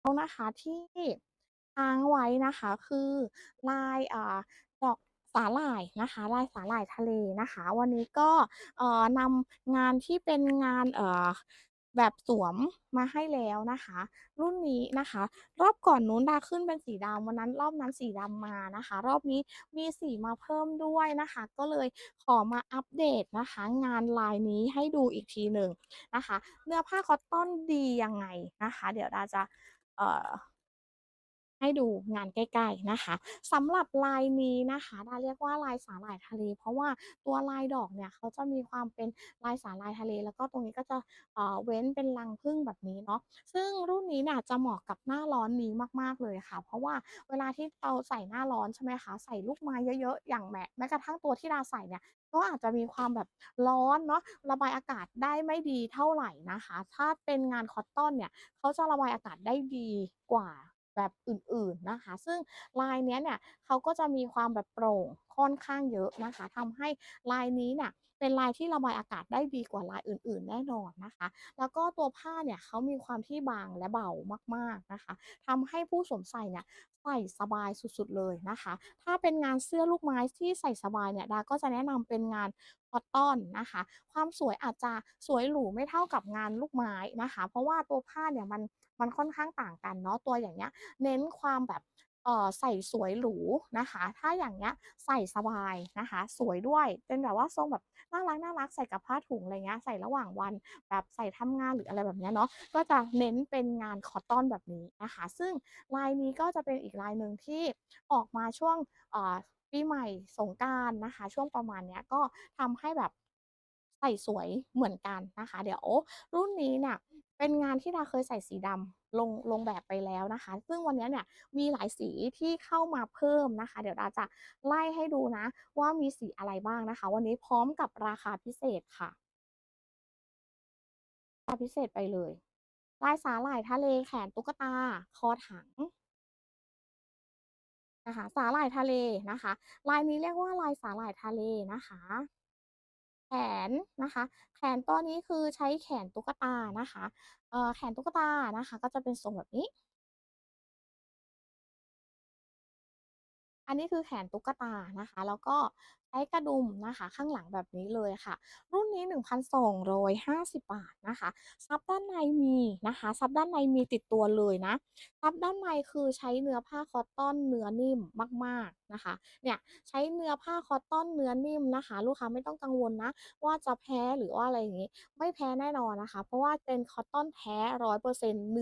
แล้วนะคะที่ค้างไว้นะคะคือลายอ่าดอกสาหร่ายนะคะลายสาหร่ายทะเลนะคะ วันนี้ก็เอ่อนำงานที่เป็นงานเอ่อแบบสวมมาให้แล้วนะคะ รุ่นนี้นะคะ รอบก่อนนู้นดาขึ้นเป็นสีดำวันนั้นรอบนั้นสีดำมานะคะ รอบนี้มีสีมาเพิ่มด้วยนะคะ ก็เลยขอมาอัปเดตนะคะ งานลายนี้ให้ดูอีกทีหนึ่งนะคะ เนื้อผ้าคอตตอนดียังไงนะคะ เดี๋ยวดาจะ เอ่อ ให้ดูงานใกล้ๆนะคะสำหรับลายนี้นะคะดาเรียกว่าลายสาหร่ายทะเล เพราะว่าตัวลายดอกเนี่ยเขาจะมีความเป็นลายสาหร่ายทะเล แล้วก็ตรงนี้ก็จะเอ่อเว้นเป็นรังผึ้งแบบนี้เนาะซึ่งรุ่นนี้เนี่ยจะเหมาะกับหน้าร้อนนี้มากๆเลยค่ะ เพราะว่าเวลาที่เราใส่หน้าร้อนใช่ไหมคะใส่ลูกไม้เยอะๆอย่างแม้แม้กระทั่งตัวที่ดาใส่เนี่ยก็อาจจะมีความแบบร้อนเนาะระบายอากาศได้ไม่ดีเท่าไหร่นะคะ ถ้าเป็นงานคอตตอนเนี่ยเขาจะระบายอากาศได้ดีกว่า แบบอื่นๆนะคะ ซึ่งลายเนี้ยเนี่ยเขาก็จะมีความแบบโปร่ง ค่อนข้างเยอะนะคะทำให้ลายนี้เนี่ยเป็นลายที่ระบายอากาศได้ดีกว่าลายอื่น ๆ แน่นอนนะคะ แล้วก็ตัวผ้าเนี่ยเขามีความที่บางและเบามาก ๆนะคะทำให้ผู้สวมใส่เนี่ยใส่สบายสุด ๆ เลยนะคะ ถ้าเป็นงานเสื้อลูกไม้ที่ใส่สบายเนี่ยดาก็จะแนะนำเป็นงานคอตตอนนะคะ ความสวยอาจจะสวยหรูไม่เท่ากับงานลูกไม้นะคะ เพราะว่าตัวผ้าเนี่ยมันมันค่อนข้างต่างกันเนาะตัวอย่างเงี้ย เน้นความแบบ ใส่สวยหรูนะคะ ถ้าอย่างเงี้ยใส่สบายนะคะ สวยด้วยเป็นแบบว่าทรงแบบน่ารักๆใส่กับผ้าถุงอะไรเงี้ยใส่ระหว่างวันแบบใส่ทำงานหรืออะไรแบบเนี้ยเนาะก็จะเน้นเป็นงานคอตตอนแบบนี้นะคะ ซึ่งลายนี้ก็จะเป็นอีกลายหนึ่งที่ออกมาช่วงปีใหม่สงกานต์นะคะ ช่วงประมาณเนี้ยก็ทำให้แบบใส่สวยเหมือนกันนะคะ เดี๋ยวรุ่นนี้เนี่ย เป็นงานที่ดาเคยใส่สีดำลงลงแบบไปแล้วนะคะ ซึ่งวันนี้เนี่ยมีหลายสีที่เข้ามาเพิ่มนะคะ เดี๋ยวดาจะไล่ให้ดูนะ ว่ามีสีอะไรบ้างนะคะ วันนี้พร้อมกับราคาพิเศษค่ะราคาพิเศษไปเลยลายสาหร่ายทะเลแขนตุ๊กตา คอถังนะคะสาหร่ายทะเลนะคะ ลายนี้เรียกว่าลายสาหร่ายทะเลนะคะ แขนนะคะ แขนตัวนี้คือใช้แขนตุ๊กตานะคะเอ่อแขนตุ๊กตานะคะ ก็จะเป็นทรงแบบนี้ อันนี้คือแขนตุ๊กตานะคะ แล้วก็ใช้กระดุมนะคะ ข้างหลังแบบนี้เลยค่ะ รุ่นนี้ 1,250 บาทนะคะ ซับด้านในมีนะคะ ซับด้านในมีติดตัวเลยนะ ซับด้านในคือใช้เนื้อผ้าคอตตอนเนื้อนิ่มมากๆนะคะ เนี่ยใช้เนื้อผ้าคอตตอนเนื้อนิ่มนะคะ ลูกค้าไม่ต้องกังวลนะ ว่าจะแพ้หรือว่าอะไรอย่างงี้ ไม่แพ้แน่นอนนะคะ เพราะว่าเป็นคอตตอนแท้100%เปอร์เซ็นต์เนื้อ